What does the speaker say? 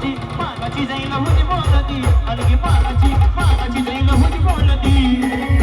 बोलती पानाची जाईल होती बोलती. आणखी पानाची पानाची जाईल होती बोलती.